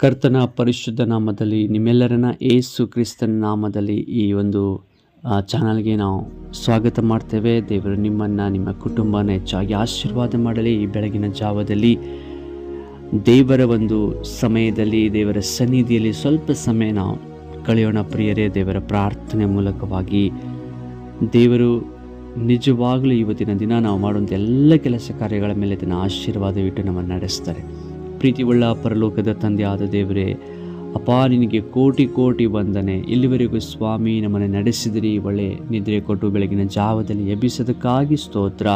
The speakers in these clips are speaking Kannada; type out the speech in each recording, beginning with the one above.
ಕರ್ತನ ಪರಿಶುದ್ಧ ನಾಮದಲ್ಲಿ, ನಿಮ್ಮೆಲ್ಲರನ್ನ ಏಸು ಕ್ರಿಸ್ತನ ನಾಮದಲ್ಲಿ ಈ ಒಂದು ಚಾನಲ್ಗೆ ನಾವು ಸ್ವಾಗತ ಮಾಡ್ತೇವೆ. ದೇವರು ನಿಮ್ಮನ್ನು, ನಿಮ್ಮ ಕುಟುಂಬನ ಹೆಚ್ಚಾಗಿ ಆಶೀರ್ವಾದ ಮಾಡಲಿ. ಈ ಬೆಳಗಿನ ಜಾವದಲ್ಲಿ ದೇವರ ಒಂದು ಸಮಯದಲ್ಲಿ, ದೇವರ ಸನ್ನಿಧಿಯಲ್ಲಿ ಸ್ವಲ್ಪ ಸಮಯ ನಾವು ಕಳೆಯೋಣ ಪ್ರಿಯರೇ. ದೇವರ ಪ್ರಾರ್ಥನೆ ಮೂಲಕವಾಗಿ ದೇವರು ನಿಜವಾಗಲೂ ಇವತ್ತಿನ ದಿನ ನಾವು ಮಾಡುವಂಥ ಎಲ್ಲ ಕೆಲಸ ಕಾರ್ಯಗಳ ಮೇಲೆ ತನ್ನ ಆಶೀರ್ವಾದವಿಟ್ಟು ನಮ್ಮನ್ನು ನಡೆಸ್ತಾರೆ. ಪ್ರೀತಿಯುಳ್ಳ ಪರಲೋಕದ ತಂದೆ ಆದ ದೇವರೇ, ಅಪ್ಪ, ನಿನಗೆ ಕೋಟಿ ಕೋಟಿ ವಂದನೆ. ಇಲ್ಲಿವರೆಗೂ ಸ್ವಾಮಿ ನಮ್ಮನ್ನು ನಡೆಸಿದಿರಿ ಒಳ್ಳೆ ನಿದ್ರೆ ಕೊಟ್ಟು ಬೆಳಗಿನ ಜಾವದಲ್ಲಿ ಎಬ್ಬಿಸೋದಕ್ಕಾಗಿ ಸ್ತೋತ್ರ.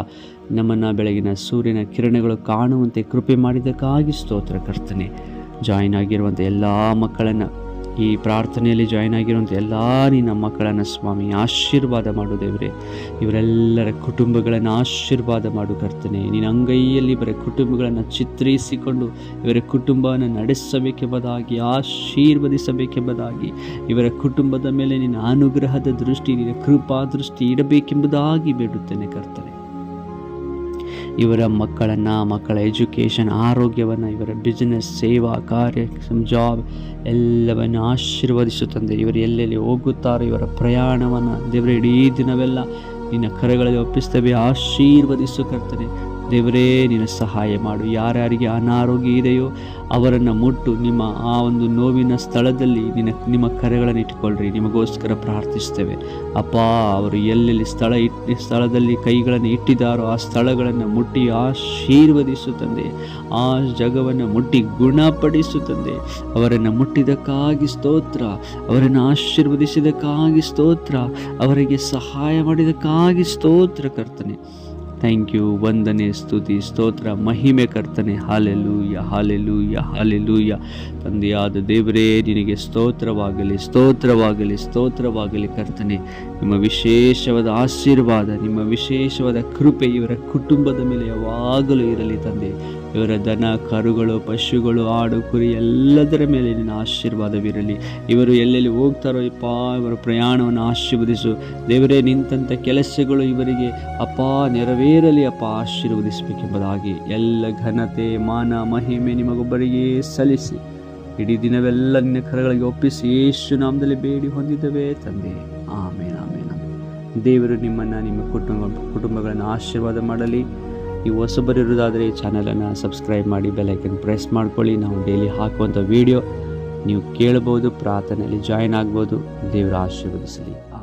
ನಮ್ಮನ್ನು ಬೆಳಗಿನ ಸೂರ್ಯನ ಕಿರಣಗಳು ಕಾಣುವಂತೆ ಕೃಪೆ ಮಾಡಿದ್ದಕ್ಕಾಗಿ ಸ್ತೋತ್ರ ಕರ್ತನೆ. ಜಾಯಿನ್ ಆಗಿರುವಂಥ ಎಲ್ಲ ಮಕ್ಕಳನ್ನು ಈ ಪ್ರಾರ್ಥನೆಯಲ್ಲಿ ಜಾಯಿನ್ ಆಗಿರುವಂಥ ಎಲ್ಲ ನಿನ್ನ ಮಕ್ಕಳನ್ನು ಸ್ವಾಮಿ ಆಶೀರ್ವಾದ ಮಾಡು ದೇವರೇ. ಇವರೆಲ್ಲರ ಕುಟುಂಬಗಳನ್ನು ಆಶೀರ್ವಾದ ಮಾಡು ಕರ್ತನೆ. ನಿನ್ನ ಅಂಗೈಯಲ್ಲಿ ಇವರ ಕುಟುಂಬಗಳನ್ನು ಚಿತ್ರಿಸಿಕೊಂಡು ಇವರ ಕುಟುಂಬವನ್ನು ನಡೆಸಬೇಕೆಂಬುದಾಗಿ, ಆಶೀರ್ವದಿಸಬೇಕೆಂಬುದಾಗಿ, ಇವರ ಕುಟುಂಬದ ಮೇಲೆ ನಿನ್ನ ಅನುಗ್ರಹದ ದೃಷ್ಟಿ, ನಿನ್ನ ಕೃಪಾ ದೃಷ್ಟಿ ಇಡಬೇಕೆಂಬುದಾಗಿ ಬೇಡುತ್ತೇನೆ ಕರ್ತನೆ. ಇವರ ಮಕ್ಕಳನ್ನು, ಮಕ್ಕಳ ಎಜುಕೇಷನ್ ಆರೋಗ್ಯವನ್ನು, ಇವರ ಬಿಸ್ನೆಸ್ ಸೇವಾ, ಕಾರ್ಯ ಜಾಬ್ ಎಲ್ಲವನ್ನು ಆಶೀರ್ವದಿಸು ತಂದೆ. ಇವರು ಎಲ್ಲೆಲ್ಲಿ ಹೋಗುತ್ತಾರೋ, ಇವರ ಪ್ರಯಾಣವನ್ನು ದೇವರ, ಇಡೀ ದಿನವೆಲ್ಲ ನಿನ್ನ ಕರೆಗಳಲ್ಲಿ ಒಪ್ಪಿಸ್ತೇವೆ ಆಶೀರ್ವದಿಸು ಕರ್ತನೆ. ದೇವರೇ, ನಿನ್ನ ಸಹಾಯ ಮಾಡು. ಯಾರ್ಯಾರಿಗೆ ಅನಾರೋಗ್ಯ ಇದೆಯೋ ಅವರನ್ನು ಮುಟ್ಟು ನಿಮ್ಮ ಆ ಒಂದು ನೋವಿನ ಸ್ಥಳದಲ್ಲಿ ನಿನ್ನ, ನಿಮ್ಮ ಕರೆಗಳನ್ನು ಇಟ್ಟುಕೊಳ್ಳ್ರಿ ನಿಮಗೋಸ್ಕರ ಪ್ರಾರ್ಥಿಸ್ತೇವೆ ಅಪ್ಪ, ಅವರು ಎಲ್ಲೆಲ್ಲಿ ಸ್ಥಳ ಇಟ್ಟು ಸ್ಥಳದಲ್ಲಿ ಕೈಗಳನ್ನು ಇಟ್ಟಿದ್ದಾರೋ ಆ ಸ್ಥಳಗಳನ್ನು ಮುಟ್ಟಿ ಆಶೀರ್ವದಿಸು ತಂದೆ. ಆ ಜಗವನ್ನು ಮುಟ್ಟಿ ಗುಣಪಡಿಸು ತಂದೆ. ಅವರನ್ನು ಮುಟ್ಟಿದಕ್ಕಾಗಿ ಸ್ತೋತ್ರ. ಅವರನ್ನು ಆಶೀರ್ವದಿಸಿದಕ್ಕಾಗಿ ಸ್ತೋತ್ರ. ಅವರಿಗೆ ಸಹಾಯ ಮಾಡಿದಕ್ಕಾಗಿ ಸ್ತೋತ್ರ ಕರ್ತನೆ. ಥ್ಯಾಂಕ್ ಯು ವಂದನೆ ಸ್ತುತಿ ಸ್ತೋತ್ರ ಮಹಿಮೆ ಕರ್ತನೆ ಹಾಲೆಲೂಯ ಹಾಲೆಲೂಯ ಹಾಲೆಲೂಯ ತಂದೆಯಾದ ದೇವರೇ, ನಿನಗೆ ಸ್ತೋತ್ರವಾಗಲಿ ಸ್ತೋತ್ರವಾಗಲಿ ಸ್ತೋತ್ರವಾಗಲಿ ಕರ್ತನೆ. ನಿಮ್ಮ ವಿಶೇಷವಾದ ಆಶೀರ್ವಾದ, ನಿಮ್ಮ ವಿಶೇಷವಾದ ಕೃಪೆ ಇವರ ಕುಟುಂಬದ ಮೇಲೆ ಯಾವಾಗಲೂ ಇರಲಿ ತಂದೆ. ಇವರ ದನ, ಕರುಗಳು, ಪಶುಗಳು, ಆಡು, ಕುರಿ ಎಲ್ಲದರ ಮೇಲೆ ನಿನ್ನ ಆಶೀರ್ವಾದವಿರಲಿ. ಇವರು ಎಲ್ಲೆಲ್ಲಿ ಹೋಗ್ತಾರೋ ಅಪ್ಪ ಇವರ ಪ್ರಯಾಣವನ್ನು ಆಶೀರ್ವದಿಸು. ದೇವರೇ, ನಿಂತಂಥ ಕೆಲಸಗಳು ಇವರಿಗೆ ಅಪ್ಪ, ನೆರವೇರಲಿ ಅಪ್ಪ, ಆಶೀರ್ವದಿಸಬೇಕೆಂಬುದಾಗಿ. ಎಲ್ಲ ಘನತೆ, ಮಾನ, ಮಹಿಮೆ ನಿಮಗೊಬ್ಬರಿಗೆ ಸಲ್ಲಿಸಿ. ಇಡೀ ದಿನವೆಲ್ಲ ನಿನ್ನ ಕರಗಳಿಗೆ ಒಪ್ಪಿಸಿ ಯೇಸು ನಾಮದಲ್ಲಿ ಬೇಡಿ ಹೊಂದಿದ್ದೇವೆ ತಂದೆ. ಆಮೇಲೆ ಆಮೇಲೆ ದೇವರು ನಿಮ್ಮನ್ನು, ನಿಮ್ಮ ಕುಟುಂಬ, ಕುಟುಂಬಗಳನ್ನು ಆಶೀರ್ವಾದ ಮಾಡಲಿ. ನೀವು ಹೊಸಬರಿರೋದಾದರೆ ಈ ಚಾನಲನ್ನು ಸಬ್ಸ್ಕ್ರೈಬ್ ಮಾಡಿ ಬೆಲೈಕನ್ ಪ್ರೆಸ್ ಮಾಡ್ಕೊಳ್ಳಿ. ನಾವು ಡೈಲಿ ಹಾಕುವಂಥ ವೀಡಿಯೋ ನೀವು ಕೇಳ್ಬೋದು, ಪ್ರಾರ್ಥನೆಯಲ್ಲಿ ಜಾಯ್ನ್ ಆಗ್ಬೋದು. ದೇವರ ಆಶೀರ್ವದಿಸಲಿ.